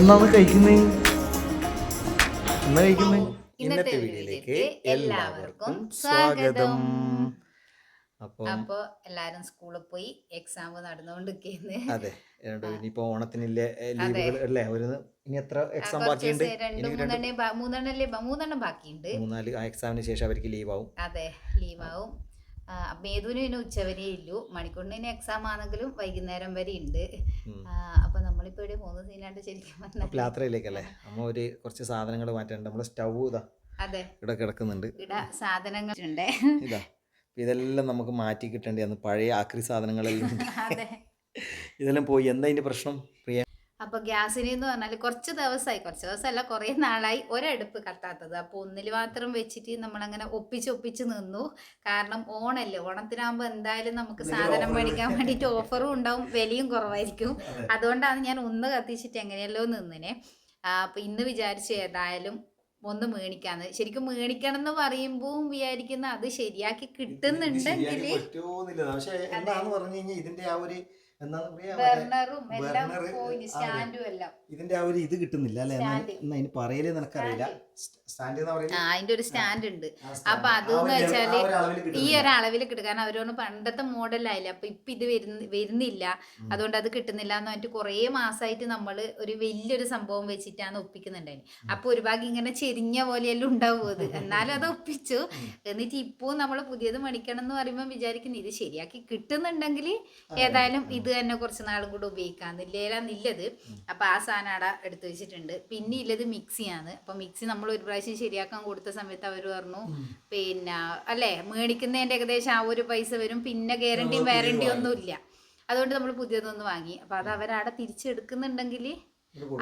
എന്നാണ് കഴിക്കുന്നത് എന്നാ കഴിക്കുന്നത് ഇന്നത്തെ വീഡിയോയിലേക്ക് എല്ലാവർക്കും സ്വാഗതം. അപ്പോൾ അപ്പൊ എല്ലാരും സ്കൂളിൽ പോയി എക്സാം നടന്നുകൊണ്ടിരിക്കുന്നു. അതെ ഇനിയിപ്പോ ഓണത്തിനില്ലേ ലീവുകൾ അല്ലേ? ഒരു ഇനി എത്ര എക്സാം ബാക്കിയുണ്ട്? മൂന്നെണ്ണല്ലേ മൂന്നെണ്ണം ബാക്കിയുണ്ട്. മൂന്നാൽ ആ എക്സാമിന് ശേഷം അവർക്ക് ലീവ് ആവും. അതെ ലീവാവും മേതുവിന് പിന്നെ ഉച്ചവരെ ഇല്ലു. മണിക്കൂറിന് എക്സാം ആണെങ്കിലും വൈകുന്നേരം വരെ ഉണ്ട്. അപ്പൊ നമ്മളിപ്പോ ഇവിടെ മൂന്ന് സീനാണ്ട് ശരിക്കും യാത്രയിലേക്കല്ലേ? അമ്മ ഒരു കുറച്ച് സാധനങ്ങൾ മാറ്റാനുണ്ട് നമ്മുടെ സ്റ്റൗ ഇതാ. അതെ. ഇവിടെ കിടക്കുന്നുണ്ട്. ഇവിടെ സാധനങ്ങൾ ഉണ്ട് ഇതാ. ഇതെല്ലാം നമുക്ക് മാറ്റി കിട്ടേണ്ടി പഴയ ആക്രി സാധനങ്ങളെല്ലാം ഇതെല്ലാം പോയി. എന്താ അതിന്റെ പ്രശ്നം? പ്രിയ അപ്പൊ ഗ്യാസിന് എന്ന് പറഞ്ഞാൽ കുറച്ച് ദിവസമായി കുറച്ച് ദിവസമല്ല കുറേ നാളായി ഒരടുപ്പ് കത്താത്തത്. അപ്പോൾ ഒന്നിൽ മാത്രം വെച്ചിട്ട് നമ്മളങ്ങനെ ഒപ്പിച്ച് ഒപ്പിച്ച് നിന്നു. കാരണം ഓണല്ലേ ഓണത്തിനാകുമ്പോൾ എന്തായാലും നമുക്ക് സാധനം മേടിക്കാൻ. വേണ്ടിയിട്ട് ഓഫറും ഉണ്ടാവും വിലയും കുറവായിരിക്കും. അതുകൊണ്ടാണ് ഞാൻ ഒന്ന് കത്തിച്ചിട്ട് എങ്ങനെയല്ലോ നിന്നിനെ. അപ്പൊ ഇന്ന് വിചാരിച്ചു ഏതായാലും ഒന്ന് മേടിക്കാന്ന്. ശരിക്കും മേടിക്കണം എന്ന് പറയുമ്പോൾ വിചാരിക്കുന്ന അത് ശരിയാക്കി കിട്ടുന്നുണ്ടെങ്കിൽ പക്ഷേ എന്താന്ന് പറഞ്ഞു കഴിഞ്ഞാൽ ഇതിന്റെ ആ ഒരു എന്താണ് പറയാ ഇതിന്റെ ആ ഒരു ഇത് കിട്ടുന്നില്ല അല്ലെ? അതിന് പറയൽ നിനക്കറിയില്ല. സ്റ്റാൻഡ്. അതിന്റെ ഒരു സ്റ്റാൻഡ് ഉണ്ട്. അപ്പൊ അതെന്ന് വെച്ചാൽ ഈ. ഒരു അളവിൽ കിട്ടും. കാരണം അവരോട് പണ്ടത്തെ മോഡലായില്ല? അപ്പൊ ഇപ്പൊ ഇത് വരുന്നില്ല. അതുകൊണ്ട് അത് കിട്ടുന്നില്ല എന്ന് പറഞ്ഞിട്ട് കുറേ മാസമായിട്ട് നമ്മൾ ഒരു വലിയൊരു സംഭവം വെച്ചിട്ടാണ് ഒപ്പിക്കുന്നുണ്ടായി അപ്പൊ ഒരു ഭാഗം ഇങ്ങനെ ചെരിഞ്ഞ പോലെയെല്ലാം ഉണ്ടാവും അത്. എന്നാലും അത് ഒപ്പിച്ചു. എന്നിട്ട് ഇപ്പോൾ നമ്മൾ പുതിയത് മണിക്കണം എന്ന് പറയുമ്പോൾ വിചാരിക്കുന്നു ഇത് ശരിയാക്കി കിട്ടുന്നുണ്ടെങ്കിൽ ഏതായാലും ഇത് തന്നെ കുറച്ച് നാളും കൂടെ ഉപയോഗിക്കാന്നില്ലേലാന്നില്ലത് അപ്പൊ ആ സാധനം അവിടെ എടുത്തു വെച്ചിട്ടുണ്ട്. പിന്നെ ഇല്ലത് മിക്സിയാണ്. അപ്പൊ മിക്സി നമ്മൾ ഒരു പ്രാവശ്യം ശരിയാക്കാൻ കൊടുത്ത സമയത്ത് അവർ പറഞ്ഞു പിന്നെ അല്ലേ? മേടിക്കുന്നതിന്റെ ഏകദേശം ആ ഒരു പൈസ വരും. പിന്നെ ഗ്യാരണ്ടിയും വാരണ്ടിയും ഒന്നും ഇല്ല. അതുകൊണ്ട് നമ്മൾ പുതിയതൊന്ന് വാങ്ങി. അപ്പൊ അത് അവരവിടെ തിരിച്ചെടുക്കുന്നുണ്ടെങ്കിൽ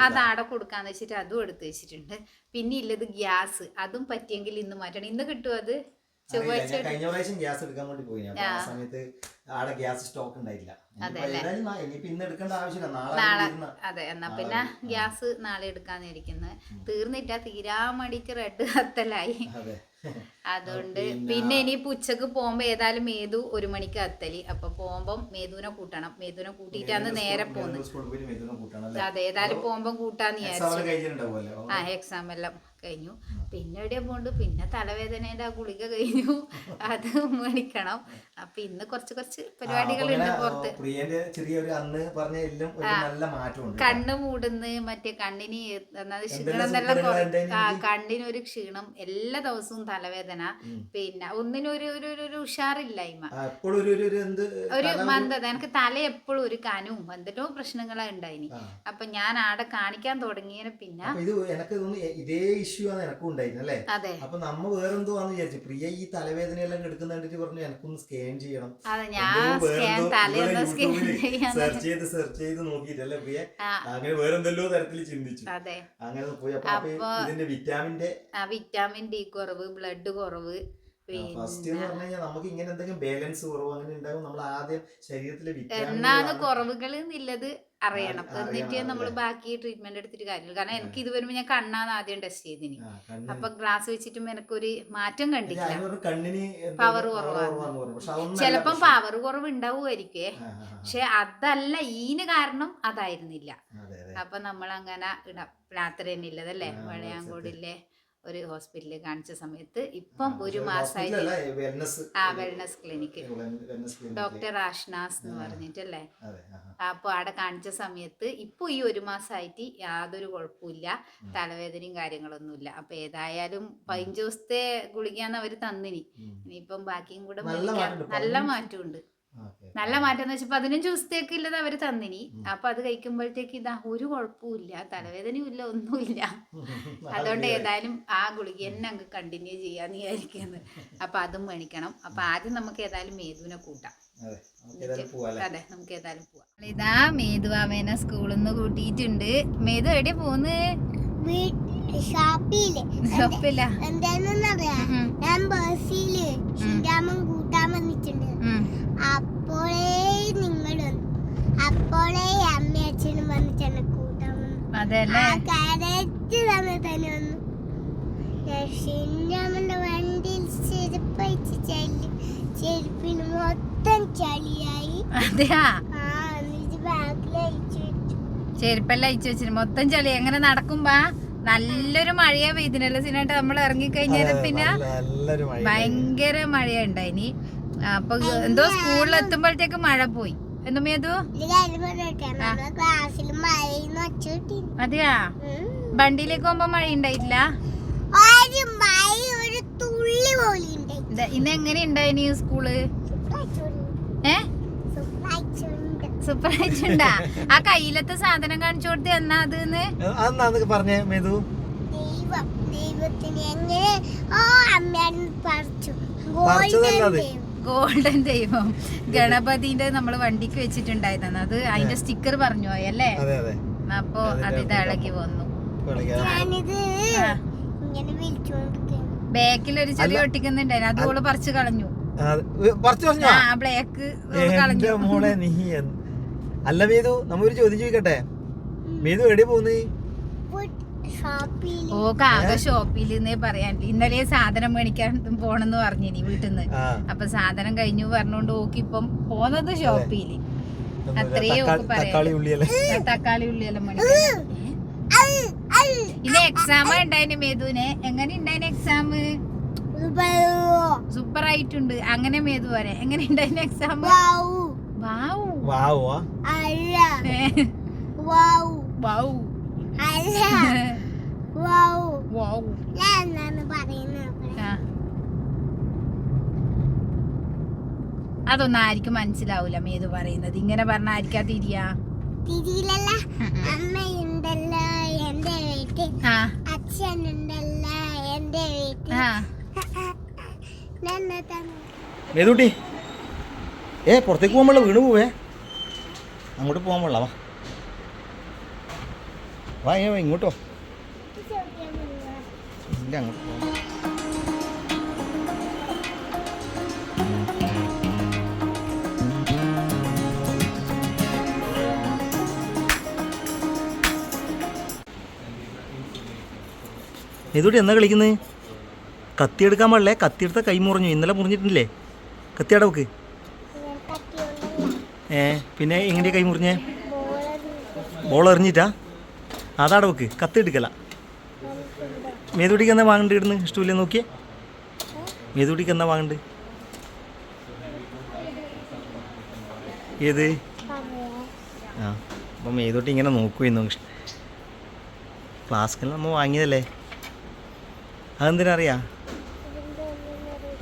അത്. ആടെ കൊടുക്കാന്ന് വെച്ചിട്ട് അതും എടുത്തു വെച്ചിട്ടുണ്ട്. പിന്നെ ഇല്ലത് ഗ്യാസ്. അതും പറ്റിയെങ്കിൽ ഇന്ന് മാറ്റണം. ഇന്ന് കിട്ടുമോ അത്. ചൊവ്വാഴ്ച കഴിഞ്ഞ പ്രാവശ്യം ഗ്യാസ് എടുക്കാൻ വേണ്ടി പോയി. ഞാൻ. ആ. സമയത്ത് ആടെ ഗ്യാസ് സ്റ്റോക്ക് ഉണ്ടായില്ല ഇന്ന് എടുക്കേണ്ട ആവശ്യമില്ല. നാളെ അതെ എന്നാ പിന്നെ ഗ്യാസ് നാളെ എടുക്കാന്നിരിക്കുന്നത് തീർന്നിട്ടാ തീരാ മടിക്ക് റെഡ് കത്തലായി. അതെ. അതുകൊണ്ട് പിന്നെ- ഇനി ഇനിയിപ്പോ ഉച്ചയ്ക്ക് പോകുമ്പോ ഏതായാലും മേതു ഒരു മണിക്ക് അത്തലി അപ്പൊ പോകുമ്പോ മേതുവിനെ കൂട്ടണം. മേതുവിനെ കൂട്ടിയിട്ടാണ് നേരെ പോകുന്നത്? അതെ ഏതായാലും പോകുമ്പോ കൂട്ടാന്ന് വിചാരിച്ചു. ആ എക്സാം എല്ലാം. കഴിഞ്ഞു. പിന്നെ എവിടെയാ പോണ്ട്? പിന്നെ തലവേദനേന്റെ ആ ഗുളിക കഴിഞ്ഞു. അത് മേടിക്കണം. അപ്പൊ ഇന്ന് കുറച്ച് കുറച്ച് പരിപാടികളുണ്ട് പുറത്ത്. ചെറിയൊരു അന്ന് പറഞ്ഞ എല്ലാം നല്ല മാറ്റമുണ്ട് കണ്ണ് മൂടുന്ന് മറ്റേ കണ്ണിന് ക്ഷീണം ഉണ്ടായിന് ആ കണ്ണിനൊരു ക്ഷീണം എല്ലാ ദിവസവും തലവേദന. പിന്നെ ഒന്നിനും ഒരു ഒരു ഒരു- ഉഷാറില്ലായ്മ. ഒരു മന്ദത എനിക്ക് തല എപ്പോഴും ഒരു കനവും എന്തെല്ലോ പ്രശ്നങ്ങളാ ഉണ്ടായിനി. അപ്പൊ ഞാൻ ആടെ കാണിക്കാൻ തുടങ്ങിയതിന് പിന്നെ ഇത് എനിക്ക് ഇതേ ഇഷ്യൂ ആണ് എനക്കും ഉണ്ടായിരുന്നു അല്ലേ? അതെ. അപ്പൊ നമ്മ വേറെന്തോ ആന്ന് വിചാരിച്ചു പ്രിയ ഈ തലവേദന എല്ലാം എടുക്കുന്ന കണ്ടിട്ട് പറഞ്ഞു എനക്കൊന്ന് സ്കാൻ ചെയ്യണം. സെർച്ച് ചെയ്ത് സെർച്ച് ചെയ്ത് നോക്കിയിട്ടല്ലേ പ്രിയ? അങ്ങനെ വേറെന്തെല്ലോ തരത്തിൽ ചിന്തിച്ചു. അങ്ങനെ പോയി. അപ്പൊ ഇതിന്റെ വിറ്റാമിന്റെ വിറ്റാമിൻ ഡി കുറവ് ബ്ലഡ് കുറവ് ഫസ്റ്റ് എന്ന് പറഞ്ഞാൽ പറഞ്ഞു കഴിഞ്ഞാൽ നമുക്ക് ഇങ്ങനെ എന്തെങ്കിലും ബാലൻസ് കുറവ് അങ്ങനെ ഉണ്ടാകും നമ്മൾ ആദ്യം ശരീരത്തിലെ വിറ്റാമിൻ കുറവുകൾ എന്നുള്ളത് അറിയണം. എന്നിട്ട് നമ്മൾ ബാക്കി ട്രീറ്റ്മെന്റ് എടുത്തിട്ട് കാര്യമില്ല. കാരണം എനിക്ക് ഇത് വരുമ്പോൾ ഞാൻ കണ്ണാന്ന് ആദ്യം ടെസ്റ്റ് ചെയ്തിന്. അപ്പൊ ഗ്ലാസ് വെച്ചിട്ടും എനിക്കൊരു മാറ്റം കണ്ടില്ല പവർ കുറവാണ്. ചിലപ്പം പവർ കുറവ് ഉണ്ടാവുമായിരിക്കേ. പക്ഷെ അതല്ല ഈന് കാരണം അതായിരുന്നില്ല. അതെ, അതെ. അപ്പൊ നമ്മൾ അങ്ങനെ ഇടാം രാത്രി തന്നെ ഇല്ലതല്ലേ? ആ, വളയാങ്കോടിലെ ഒരു ഹോസ്പിറ്റലിൽ കാണിച്ച സമയത്ത് ഇപ്പം ഒരു മാസമായിട്ട് ആ വെൽനസ് ക്ലിനിക്ക് ഡോക്ടർ ആഷ്നാസ് എന്ന് പറഞ്ഞിട്ടല്ലേ. അപ്പോൾ അവിടെ കാണിച്ച സമയത്ത് ഇപ്പോൾ ഈ ഒരു മാസമായിട്ട് യാതൊരു കുഴപ്പമില്ല. തലവേദനയും കാര്യങ്ങളൊന്നുമില്ല അപ്പൊ ഏതായാലും പതിനഞ്ച് ദിവസത്തെ ഗുളികയാണ് അവർ തന്നിനി. ഇനിയിപ്പം ബാക്കിയും കൂടെ നല്ല. മാറ്റമുണ്ട്. നല്ല മാറ്റം എന്ന് വെച്ചാൽ പതിനഞ്ച് ദിവസത്തേക്ക് ഉള്ളത് അവർ തന്നിനി. അപ്പൊ അത് കഴിക്കുമ്പോഴത്തേക്ക് ഇതാ ഒരു കുഴപ്പമില്ല തലവേദനയും ഇല്ല ഒന്നുമില്ല. അതുകൊണ്ട്. ഏതായാലും ആ ഗുളിക തന്നെ അങ്ങ് കണ്ടിന്യൂ ചെയ്യാന്ന് വിചാരിക്കുന്നത് അപ്പൊ അതും മേടിക്കണം. അപ്പൊ ആദ്യം നമുക്ക് ഏതായാലും മേധുവിനെ കൂട്ടാം. അതെ, നമുക്ക് ഏതായാലും പോവാം. ഇതാ മേധു അമേന സ്കൂളിൽ നിന്ന് കൂട്ടിയിട്ടുണ്ട്. മേധു എവിടെ പോന്ന് ഷോപ്പില്ല എന്താണെന്നറിയാ. ഞാൻ ബസ്സിൽ ശ്രീരാമൻ കൂട്ടാൻ വന്നിട്ടുണ്ട്. ഉം. അപ്പോഴേ നിങ്ങൾ വന്നു അപ്പോഴേ അമ്മ അച്ഛനും വന്നിട്ട് എന്നെ കൂട്ടാൻ വന്നു തന്നെ ശ്രീരാമന്റെ വണ്ടിയിൽ ചെരുപ്പ് വെച്ച് ചെല്ലി ചെരുപ്പിന് മൊത്തം ചളിയായി. ചെരുപ്പെല്ലാം അയച്ചു വെച്ചിരുന്നു മൊത്തം ചളി. എങ്ങനെ നടക്കുമ്പോ നല്ലൊരു മഴയാ പെയ്തിനല്ലോ സിനിമ നമ്മൾ ഇറങ്ങി കഴിഞ്ഞാൽ പിന്നെ ഭയങ്കര മഴയാ ഉണ്ടായിനി. അപ്പൊ എന്തോ സ്കൂളിൽ എത്തുമ്പോഴത്തേക്ക് മഴ പോയി. അതെയാ? വണ്ടിയിലേക്ക് പോകുമ്പോ മഴ ഉണ്ടായിട്ടില്ല ഒരു മഴ ഒരു തുള്ളി പോലും ഉണ്ടായി ഇത് ഇന്ന് എങ്ങനെ ഉണ്ടായിനി സ്കൂൾ? ഏ? സൂപ്പർ ആയിട്ടുണ്ടാ ആ കയ്യിലത്തെ സാധനം കാണിച്ചു കൊടുത്ത് എന്നാ അത് പറഞ്ഞേ മേതു. ദൈവത്തിന് എങ്ങനെ? ഓ അമ്മയാണ് പറിച്ചു. ഗോൾഡൻ ദൈവം. ഗണപതിന്റെ നമ്മൾ വണ്ടിക്ക് വെച്ചിട്ടുണ്ടായിരുന്നു അത് അതിന്റെ സ്റ്റിക്കർ പറഞ്ഞു പോയി അല്ലേ? അതെ അപ്പൊ അത് ഇത് ഇളകി വന്നു. ബാക്കിൽ ഒരു ചെറിയ ഒട്ടിക്കുന്നുണ്ടായിരുന്നു. അതുപോലെ ഓൾ പറിച്ചു കളഞ്ഞു. ആ, ബ്ലാക്ക് എന്റെ കളഞ്ഞു. മോളെ നീ അല്ല മീതു നമ്മ ഒരു ചോദ്യം ചോദിക്കട്ടെ? മീതു എവിടെ പോകുന്നു ഓ കാക ഷോപ്പിൽ എന്നേ പറയാൻ. ഇന്നലെ സാധനം മേടിക്കാൻ പോണെന്ന് പറഞ്ഞിനി വീട്ടിൽ നിന്ന് അപ്പൊ സാധനം കഴിഞ്ഞു പറഞ്ഞോണ്ട് ഓക്കിപ്പം പോന്നത് ഷോപ്പിൽ അത്രയും തക്കാളി- ഓക്ക് തക്കാളി ഉള്ളിയല്ലേ. തക്കാളി ഉള്ളിയെല്ലാം മേടിക്കാൻ ഇനി എക്സാം ഉണ്ടായിന് മേധുവിനെ എങ്ങനെ ഉണ്ടായിന് എക്സാം സൂപ്പർ ആയിട്ടുണ്ട്. അങ്ങനെ മേധു പറയാ എങ്ങനെ ഉണ്ടായിന് എക്സാം വാവു. വാവു. അല്ല. അതൊന്നും ആർക്കും മനസ്സിലാവൂല മേതു പറയുന്നത്. ഇങ്ങനെ പറഞ്ഞ ആർക്കാ തിരിയാ? തിരിയിലല്ല. അമ്മയുണ്ടല്ലോ എന്റെ വീട്ടിൽ. ആ. അച്ഛനുണ്ടല്ലോ എന്റെ വീട്ടിൽ. മേതുട്ടി. ഏ പുറത്തേക്ക് പോകുമ്പോൾ വീണ് പോവേ. അങ്ങോട്ട് പോകാൻ പാടില്ല വാ. വാ, ഇങ്ങോട്ടോ ഇല്ല അങ്ങോട്ട് പോകാം മേതുട്ടി എന്നാ കളിക്കുന്നത് കത്തി എടുക്കാൻ പാടില്ലേ? കത്തി എടുത്ത കൈ മുറിഞ്ഞു. ഇന്നലെ മുറിഞ്ഞിട്ടില്ലേ? കത്തി വെക്ക് ഏ പിന്നെ എങ്ങനെയാ കൈ മുറിഞ്ഞേ? ബോൾ എറിഞ്ഞിട്ടാ അതാടവക്ക് കത്തി എടുക്കല മേതുടിക്ക് എന്നാ വാങ്ങണ്ട് ഇടുന്ന് ഇഷ്ടമില്ല നോക്കിയേ. മേതുടിക്ക് എന്നാ വാങ്ങണ്ട്? ഏത്? ആ അപ്പം മേതുട്ടി ഇങ്ങനെ നോക്കുമായിരുന്നു ഫ്ലാസ്കിൽ നമ്മൾ വാങ്ങിയതല്ലേ? അതെന്തിനറിയാ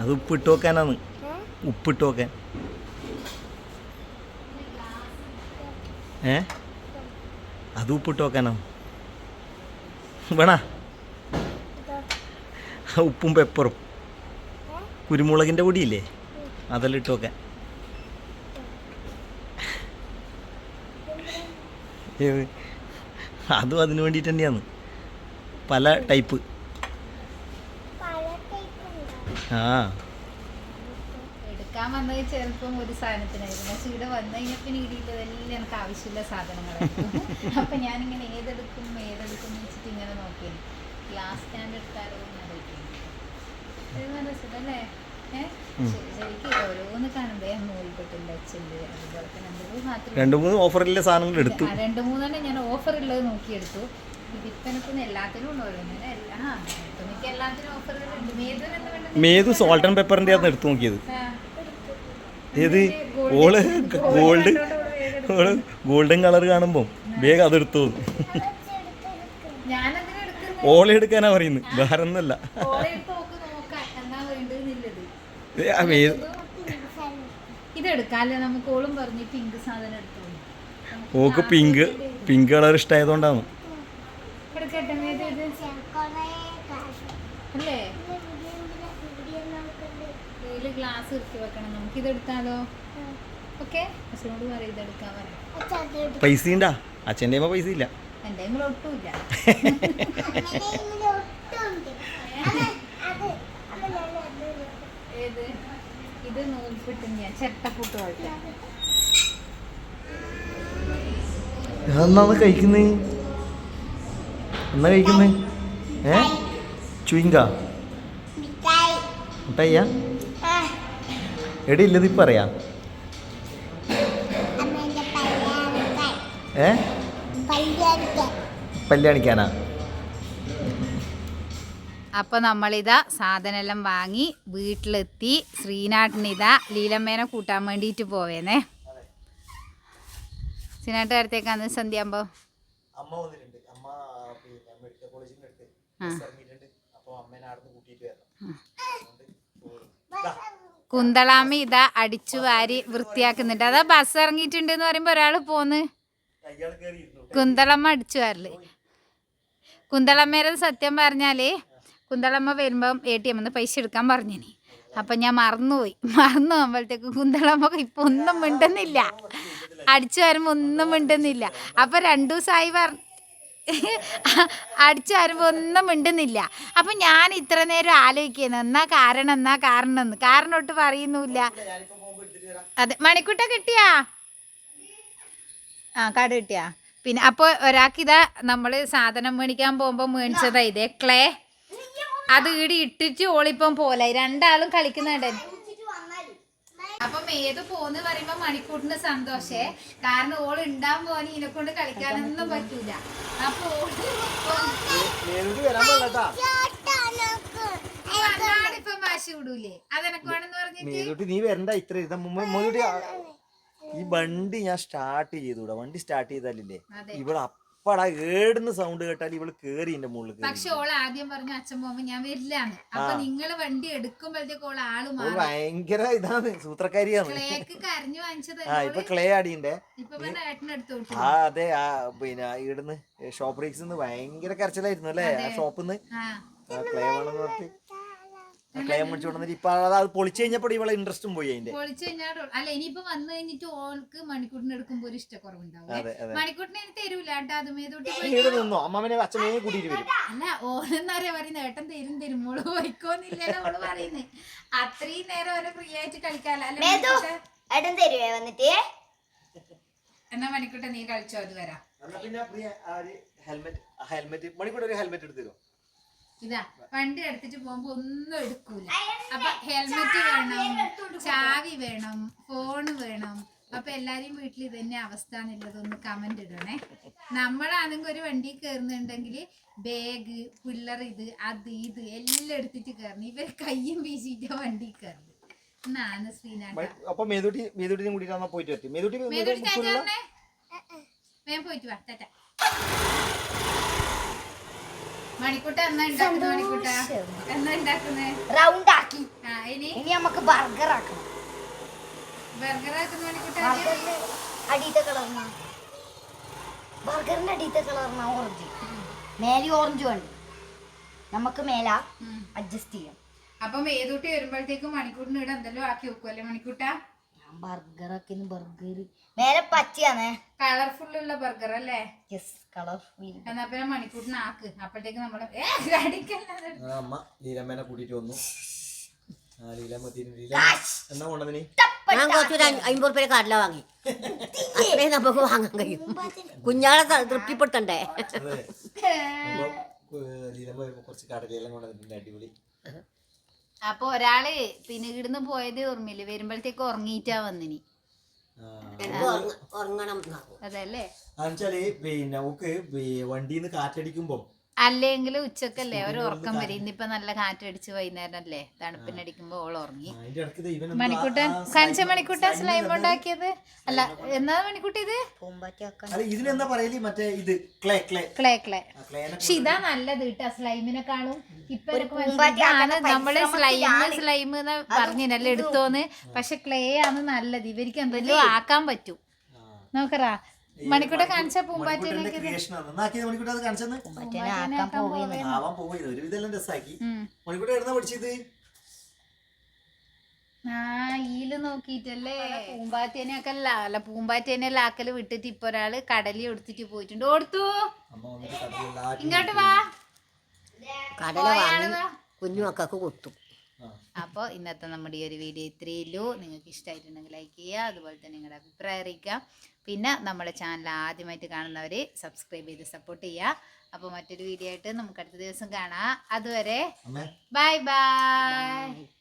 അത് ഉപ്പിട്ട് വെക്കാനാണ് ഉപ്പിട്ട് വെക്കാൻ. ഏ? അത് ഉപ്പിട്ട് വെക്കാനാണ് വേണ? ഉപ്പും പെപ്പറും കുരുമുളകിന്റെ പൊടിയില്ലേ? അതെല്ലാം ഇട്ട് വെക്കാൻ. ഏത് അതും അതിന് വേണ്ടിയിട്ട് തന്നെയാണ്. പല ടൈപ്പ് ആ. എടുക്കാൻ വന്നത് ചെറുപ്പം ഒരു സാധനത്തിനായിരുന്നു. പക്ഷെ ഇവിടെ വന്നു കഴിഞ്ഞപ്പോൾ ഇടിയില്ലതെല്ലാം എനിക്ക് ആവശ്യമുള്ള സാധനങ്ങളായിരുന്നു. അപ്പൊ ഞാനിങ്ങനെ ഏതെടുക്കും ഏതെടുക്കും എന്ന് വെച്ചിട്ട് ഇങ്ങനെ നോക്കിയത് ഗ്ലാസ് സ്റ്റാൻഡേർഡ് എടുത്താലോ എന്ന് സുഖല്ലേ രണ്ട് മൂന്ന് ഓഫറിലെ സാധനങ്ങൾ എടുത്തു. രണ്ട് മൂന്നെണ്ണം ഞാൻ ഓഫർ ഉള്ളത് നോക്കിയെടുത്തു വിൽപ്പനത്തിന് എല്ലാത്തിനും ഉണ്ട് ഓരോന്നിന്. എല്ലാ ആ വിൽപ്പനയ്ക്ക് എല്ലാത്തിനും ഓഫറുകളുണ്ട് മേതൊരു എന്ത് വേണ്ടത്? മേതു സോൾട്ട് ആൻഡ് പെപ്പറിന്റെ ആണ് എടുത്തു നോക്കിയത്. ഏത്? All gold all golden colour കാണുമ്പോൾ വേഗം അതെടുത്തു എടുക്കുന്നത് ഓളെ എടുക്കാനാ പറയുന്നത്. വേറെ ഒന്നല്ല ഓളെ എടുത്ത് നോക്ക് നോക്കാം. എന്നാ വേണ്ടതെന്നുള്ളത്. ആ മേ- ഇത് എടുക്കാല്ലേ? നമുക്ക് ഓളും പറഞ്ഞു പിങ്ക് സാധനം എടുത്തു ഓക്ക് പിങ്ക് പിങ്ക് കളർ ഇഷ്ടമായതുകൊണ്ടാണ് ഗ്ലാസ് വെക്കണം. നമുക്ക് ഇത് എടുത്താലോ? ഓക്കെ? അച്ഛനോട് പറയും ഇത് എടുക്കാൻ പറയാം. പൈസ ഉണ്ടാ അച്ഛന്റെ പൈസ ഇല്ല എന്റെ ഒട്ടുമില്ല. ഏത്? ഇത് നൂൽപ്പിട്ട് ഞാൻ ചെട്ടപ്പൂട്ട് പോലത്തെ. എന്നാണ് കഴിക്കുന്നേ? എന്നാ കഴിക്കുന്നേ? ഏ? ചുയിങ്ക. മുട്ടയ്യ? എടി ഇല്ലത് ഇപ്പറയാ ഏ? പല്യാണിക്കാനാ അപ്പോൾ നമ്മളിതാ സാധനമെല്ലാം വാങ്ങി വീട്ടിലെത്തി. ശ്രീനാട്ടിനിതാ ലീലമ്മേനെ കൂട്ടാൻ വേണ്ടിയിട്ട് പോവേനേ ശ്രീനാട്ട് അടുത്തേക്കാന്ന് സന്ധ്യാകുമ്പോൾ അമ്മ വന്നിട്ടുണ്ട്. അമ്മ പിന്നെ മെഡിക്കൽ കോളേജിന്റെ അടുത്ത് ആ. ബസ് ഇറങ്ങിയിട്ടുണ്ട്. അപ്പൊ അമ്മേനെ അവിടെ നിന്ന് കൂട്ടിയിട്ട് വരണം. കുന്തളാമ്മ ഇതാ അടിച്ചു വാരി വൃത്തിയാക്കുന്നുണ്ട്. അതാ ബസ് ഇറങ്ങിയിട്ടുണ്ട് എന്ന് പറയുമ്പോൾ ഒരാൾ പോന്ന് കുന്തളമ്മ അടിച്ചു വാരൽ. കുന്തളമ്മേരെ സത്യം പറഞ്ഞാൽ കുന്തളമ്മ വരുമ്പം എ ടി എമ്മിന്ന് പൈസ എടുക്കാൻ പറഞ്ഞിനി. അപ്പൊ ഞാൻ മറന്നുപോയി. മറന്നു പോകുമ്പോഴത്തേക്ക് കുന്തളമ്മ ഇപ്പൊ ഒന്നും മിണ്ടുന്നില്ല. അടിച്ചു വരുമ്പോ ഒന്നും മിണ്ടുന്നില്ല. അപ്പൊ രണ്ടു ദിവസമായി പറ അടിച്ചു വരുമ്പോ ഒന്നും മിണ്ടുന്നില്ല. അപ്പൊ ഞാൻ ഇത്ര നേരം ആലോചിക്കുന്നു. എന്നാ കാരണം എന്നാ കാരണം എന്ന്. കാരണം ഒട്ട് പറയുന്നില്ല. അതെ. മണിക്കുട്ട കിട്ടിയാ? ആ കട കിട്ടിയാ? പിന്നെ അപ്പോൾ ഒരാൾക്കിതാ നമ്മൾ സാധനം മേടിക്കാൻ പോകുമ്പോൾ മേടിച്ചതാ ഇതേ ക്ലേ. അത് ഇടി ഇട്ടിട്ട് ഓളിപ്പം പോലെ. രണ്ടാളും കളിക്കുന്നുണ്ട്. അപ്പം ഏത് പോന്ന് പറയുമ്പോ മണിക്കൂട്ടിന് സന്തോഷേ. കാരണം ഓൾ ഉണ്ടാൻ പോവാൻ ഇതിനെ കൊണ്ട് കളിക്കാനൊന്നും പറ്റൂല. അപ്പൊ ഇപ്പൊ വാശി വിടൂലേ. അതെനക്കാണെന്ന് പറഞ്ഞിട്ട്? നീ വരണ്ട ഇത്ര. മുമ്പ് ഈ വണ്ടി ഞാൻ സ്റ്റാർട്ട് ചെയ്തൂടാ. വണ്ടി സ്റ്റാർട്ട് ചെയ്താലില്ലേ ഇവിടെ അപ്പടാ ഏടുന്ന സൗണ്ട് കേട്ടാൽ ഇവൾ കേറി എന്റെ മുകളിൽ പക്ഷെ ഓൾ ആദ്യം പറഞ്ഞു അച്ഛൻ പോകുമ്പോ ഞാൻ വരില്ലാന്ന്. അപ്പൊ നിങ്ങൾ വണ്ടി എടുക്കുമ്പോഴത്തേക്ക് ഓൾ ആൾ ഭയങ്കര ഇതാണ് സൂത്രക്കാരിയാണ്. ക്ലേക്ക് കരഞ്ഞു വാങ്ങിച്ചത് ഇപ്പൊ ക്ലേ അടിയുണ്ടേ ആ അതെ ആ പിന്നെ ഇവിടുന്ന് ഷോപ്പ് റേക്സ് ഭയങ്കര കരച്ചിലായിരുന്നു അല്ലേ? ആ ഷോപ്പിന്ന് ക്ലേ വേണമെന്ന് പറഞ്ഞിട്ട് ക്ലേ മേടിച്ചു കൊണ്ടുവന്നിട്ട് ഇപ്പൊ അത് പൊളിച്ചു കഴിഞ്ഞപ്പോൾ ഇവളെ ഇൻട്രസ്റ്റും പോയി അതിന്റെ. പൊളിച്ചു കഴിഞ്ഞാൽ അല്ല ഇനിയിപ്പോ വന്നു കഴിഞ്ഞിട്ട് ഓൾക്ക് മണിക്കൂട്ടിന് എടുക്കുമ്പോ ഒരു ഇഷ്ടക്കുറവുണ്ടാവും. അതെ അതെ. മണിക്കൂട്ടിന് തരൂല കേട്ടോ. അതുമേ തൊട്ട് പോയി ഇവിടെ നിന്നോ? അമ്മമ്മനെ അച്ഛനെ കൂട്ടിയിട്ട് വരും. അല്ല ഓനെന്നറിയാ പറയുന്നത് ഏട്ടൻ തരും തരും. മോൾ പോയിക്കോന്നില്ലല്ലോ ഓൾ പറയുന്നത് അത്രയും നേരം ഓരോ ഫ്രീ ആയിട്ട് കളിക്കാലോ അല്ല? ഏട്ടൻ തരുവേ വന്നിട്ട്? എന്നാ മണിക്കൂട്ട നീ കളിച്ചോ അത് വരാം എന്നാ പിന്നെ പ്രിയ ആ ഒരു ഹെൽമെറ്റ് ഹെൽമെറ്റ് മണിക്കൂടെ ഒരു ഹെൽമെറ്റ് എടുത്തു തരുമോ ഇതാ വണ്ടി എടുത്തിട്ട് പോകുമ്പോ ഒന്നും എടുക്കൂല. അപ്പൊ ഹെൽമെറ്റ് വേണം ചാവി വേണം ഫോണ് വേണം. അപ്പൊ എല്ലാരെയും വീട്ടിൽ ഇത് തന്നെ അവസ്ഥ എന്നുള്ളത് ഒന്ന് കമന്റ് ഇടണേ. നമ്മളാണെങ്കിൽ ഒരു വണ്ടി കയറുന്നുണ്ടെങ്കിൽ ബാഗ് പിള്ളർ ഇത് അത് ഇത് എല്ലാം എടുത്തിട്ട് കയറണം ഇവർ കയ്യും വീശിട്ട് വണ്ടി കയറുന്നത് എന്നാണ് ശ്രീനാഥ? അപ്പൊ മേതൂട്ടി മേതൂട്ടിനെ കൂട്ടിട്ട് പോയിട്ട് മേതൂട്ടി വേഗം പോയിട്ട് വാ ടാറ്റ മണിക്കൂട്ട എന്നാ ഉണ്ടാക്കുന്നത് മണിക്കൂട്ട എന്നാ ഉണ്ടാക്കുന്നത് റൗണ്ട് ആക്കി ഇനി? നമുക്ക് ബർഗർ ആക്കണം. ബർഗറിന്റെ അടിയത്തെ കളർന്ന ബർഗറിന്റെ അടിയത്തെ കളറിന ഓറഞ്ച് മേലെ ഓറഞ്ച് വേണ്ട നമുക്ക് മേല അഡ്ജസ്റ്റ് ചെയ്യാം. അപ്പം ഏതൂട്ടി വരുമ്പോഴത്തേക്കും മണിക്കൂട്ടിന് ഇവിടെ എന്തെല്ലാം ആക്കി വെക്കുമല്ലേ മണിക്കൂട്ട? ഞാൻ ബർഗർ മേലെ പച്ചയാണേ. കളർഫുൾ ഉള്ള ബർഗർ അല്ലേ? യെസ് കളർഫുൾ എന്നാ പിന്നെ മണിക്കൂട്ടിന് ആക്ക്. അപ്പോഴത്തേക്ക് നമ്മൾ ഏ, അടിക്കല്ലേ അമ്മ ലീലമ്മേനെ കൂട്ടിട്ട് വന്നു. അമ്പത് റുപ്യ വാങ്ങി. അത്രേ നമുക്ക് വാങ്ങാൻ കഴിയും. കുഞ്ഞാളെ തൃപ്തിപ്പെടുത്തണ്ടേ? ലീലമ്മ കുറച്ച് കടലെല്ലാം കൊണ്ടുവന്നിട്ടുണ്ട്. അടിപൊളി. അപ്പൊ ഒരാൾ പിന്നെ ഇവിടുന്ന് പോയത് ഓർമ്മയില്ല? വരുമ്പോഴത്തേക്ക് ഉറങ്ങിയിട്ടാ വന്നിനി. അതല്ലേ? പിന്നെ നമുക്ക് വണ്ടിന്ന് കാറ്റടിക്കുമ്പോ അല്ലെങ്കിൽ ഉച്ചക്കല്ലേ? ഒരു ഉറക്കം വരും. ഇന്നിപ്പോ നല്ല കാറ്റടിച്ച് വൈകുന്നേരം അല്ലേ തണുപ്പിനടിക്കുമ്പോ ഓൾ ഉറങ്ങി. മണിക്കൂട്ടൻ കഞ്ച മണിക്കൂട്ടൻ സ്ലൈം ഉണ്ടാക്കിയത്? അല്ല എന്നാ മണിക്കൂട്ടി ഇത്? Clay clay. Clay clay. പക്ഷെ ഇതാ നല്ലത് കേട്ടോ ഇപ്പൊ മനസ്സിലായി. ഇതാണ് ആക്കുന്ന നമ്മൾ സ്ലൈം. സ്ലൈം എന്ന് പറഞ്ഞിനല്ലേ എടുത്തോന്ന്. പക്ഷെ ക്ലേ ആണ് നല്ലത്. ഇവർക്ക് എന്തെങ്കിലും ആക്കാൻ പറ്റും. നോക്കറാ. മണിക്കൂട്ട കാണിച്ച പൂമ്പാറ്റേനെ എന്നാക്കിയത് മണിക്കൂട്ട അത് കാണിച്ചെന്ന്? ആവാൻ ഒരു. മണിക്കൂട്ട എവിടുന്ന പഠിച്ചത്? ആ ഈൽ അല്ല പൂമ്പാറ്റേനെ ലാക്കൽ വിട്ടിട്ട് ഇപ്പൊ ഒരാൾ കടലി എടുത്തിട്ട് പോയിട്ടുണ്ട്. ഓർത്തു കടലെല്ലാം ഇങ്ങോട്ട് വാ. കടല കുഞ്ഞു മക്കൾക്ക് കൊടുത്തു. അപ്പോൾ ഇന്നത്തെ നമ്മുടെ ഈ ഒരു വീഡിയോ ഇത്രയേ ഉള്ളൂ. നിങ്ങൾക്ക് ഇഷ്ടമായിട്ടുണ്ടെങ്കിൽ ലൈക്ക് ചെയ്യുക. അതുപോലെ തന്നെ നിങ്ങളുടെ അഭിപ്രായം അറിയിക്കുക. പിന്നെ നമ്മുടെ ചാനൽ ആദ്യമായിട്ട് കാണുന്നവർ സബ്സ്ക്രൈബ് ചെയ്ത് സപ്പോർട്ട് ചെയ്യുക. അപ്പോൾ മറ്റൊരു വീഡിയോ ആയിട്ട് നമുക്ക് അടുത്ത ദിവസം കാണാം. അതുവരെ ബൈ ബൈ